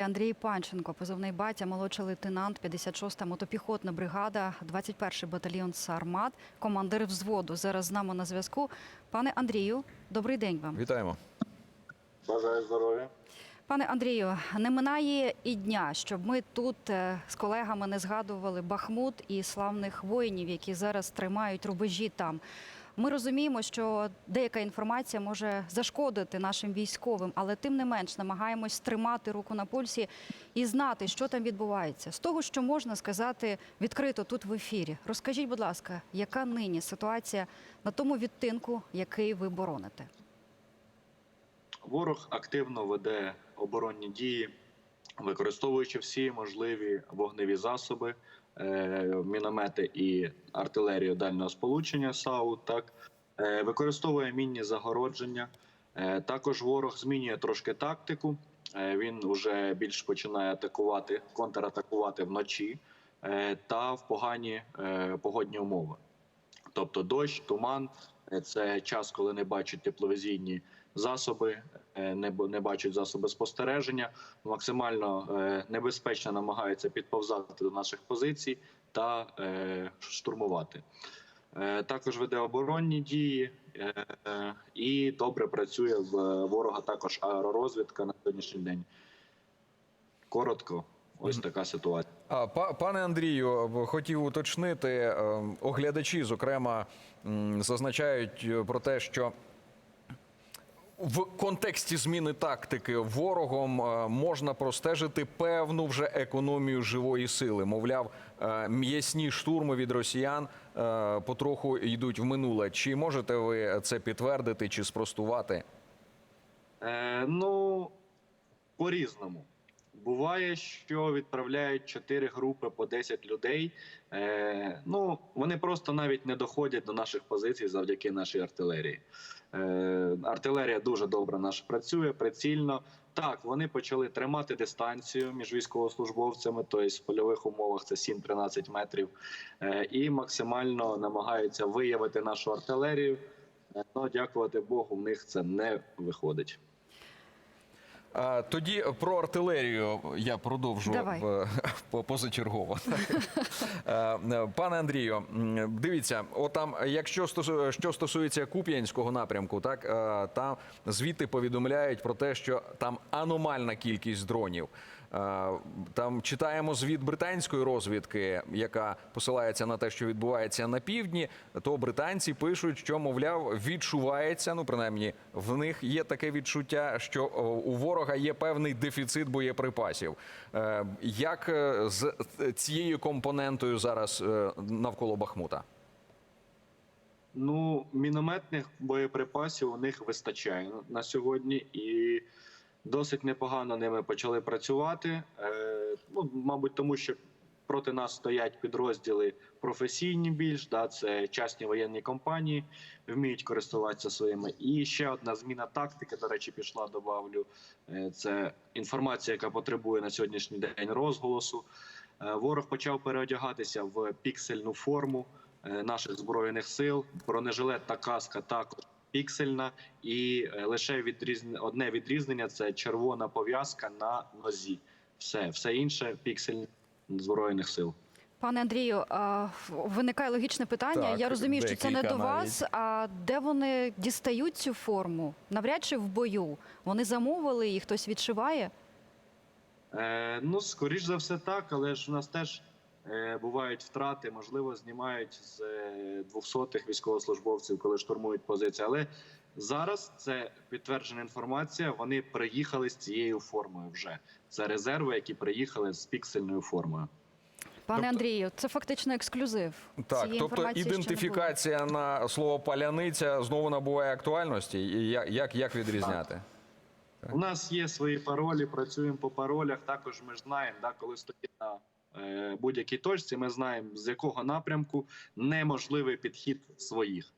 Андрій Панченко, позивний батя, молодший лейтенант, 56-та мотопіхотна бригада, 21-й батальйон Сармат, командир взводу. Зараз з нами на зв'язку. Пане Андрію, добрий день вам. Вітаємо. Бажаю здоров'я. Пане Андрію, не минає і дня, щоб ми тут е, з колегами не згадували Бахмут і славних воїнів, які зараз тримають рубежі там. Ми розуміємо, що деяка інформація може зашкодити нашим військовим, але тим не менш намагаємось тримати руку на пульсі і знати, що там відбувається. З того, що можна сказати відкрито тут в ефірі. Розкажіть, будь ласка, яка нині ситуація на тому відтинку, який ви бороните? Ворог активно веде оборонні дії, використовуючи всі можливі вогневі засоби, міномети і артилерію дальнього сполучення САУ. Так Е, використовує мінні загородження. Е, Також ворог змінює трошки тактику. Е, Він вже більш починає атакувати, контратакувати вночі е, та в погані е, погодні умови. Тобто дощ, туман е, це час, коли не бачать тепловізійні засоби, е, не, не бачать засоби спостереження. Максимально е, небезпечно намагаються підповзати до наших позицій та е, штурмувати. Е, Також веде оборонні дії е, е, і добре працює в ворога також аеророзвідка на сьогоднішній день. Коротко, ось така ситуація. Пане Андрію, хотів уточнити, е, оглядачі, зокрема, зазначають е, про те, що в контексті зміни тактики ворогом е, можна простежити певну вже економію живої сили. Мовляв, е, м'ясні штурми від росіян потроху йдуть в минуле. Чи можете ви це підтвердити чи спростувати? Е, ну, по-різному. Буває, що відправляють 4 групи по 10 людей. Е, ну, вони просто навіть не доходять до наших позицій завдяки нашій артилерії. Е, артилерія дуже добре наша працює, прицільно. Так, вони почали тримати дистанцію між військовослужбовцями, тобто в польових умовах це 7-13 метрів, е, і максимально намагаються виявити нашу артилерію. Е, Ну, дякувати Богу, в них це не виходить. Тоді про артилерію я продовжу Давай. позачергово. Пане Андрію, дивіться, отам, якщо що стосується Куп'янського напрямку, так там звідти повідомляють про те, що там аномальна кількість дронів. Е, Там читаємо звіт британської розвідки, яка посилається на те, що відбувається на півдні. То британці пишуть, що мовляв відчувається. Ну принаймні в них є таке відчуття, що у ворога є певний дефіцит боєприпасів. Е, Як е, з цією компонентою зараз е, навколо Бахмута? Ну, мінометних боєприпасів у них вистачає на сьогодні, і досить непогано ними почали працювати. Е, ну, мабуть, тому що проти нас стоять підрозділи професійні більш, да, це частні воєнні компанії, вміють користуватися своїми. І ще одна зміна тактики, до речі, пішла, добавлю. Е, це інформація, яка потребує на сьогоднішній день розголосу. Е, Ворог почав переодягатися в піксельну форму наших збройних сил. Бронежилет та каска також піксельна, і е, лише відрізн... одне відрізнення це червона пов'язка на нозі. Все, все інше піксель збройних сил. Пане Андрію, виникає логічне питання. Так, Я розумію, що це не до вас. А де вони дістають цю форму? Навряд чи в бою. Вони замовили і хтось відшиває. Е, ну, скоріш за все, так, але ж у нас теж бувають втрати, можливо, знімають з е, 200-х військовослужбовців, коли штурмують позиції. Але зараз це підтверджена інформація. Вони приїхали з цією формою вже. Це резерви, які приїхали з піксельною формою. Пане Тобто- Андрію, це фактично ексклюзив. Так, Цієї тобто ідентифікація на слово паляниця знову набуває актуальності. І Як, як, як відрізняти? У нас є свої паролі, працюємо по паролях. Також ми ж знаємо, да, коли стоїть на е, будь-якій точці, ми знаємо, з якого напрямку неможливий підхід своїх.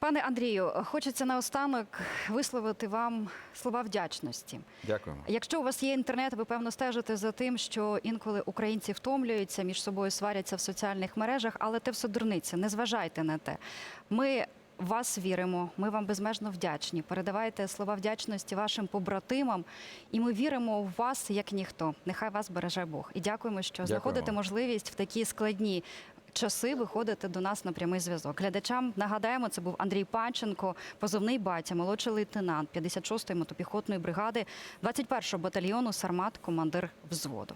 Пане Андрію, хочеться наостанок висловити вам слова вдячності. Дякуємо. Якщо у вас є інтернет, ви певно стежите за тим, що інколи українці втомлюються між собою, сваряться в соціальних мережах, але те все дурниця. Не зважайте на те. Ми вас віримо. Ми вам безмежно вдячні. Передавайте слова вдячності вашим побратимам, і ми віримо в вас як ніхто. Нехай вас береже Бог. І дякуємо, що Дякуємо. знаходите можливість в такі складні. Часи виходити до нас на прямий зв'язок. Глядачам нагадаємо, це був Андрій Панченко, позивний батя, молодший лейтенант 56-ї мотопіхотної бригади, 21-го батальйону Сармат, командир взводу.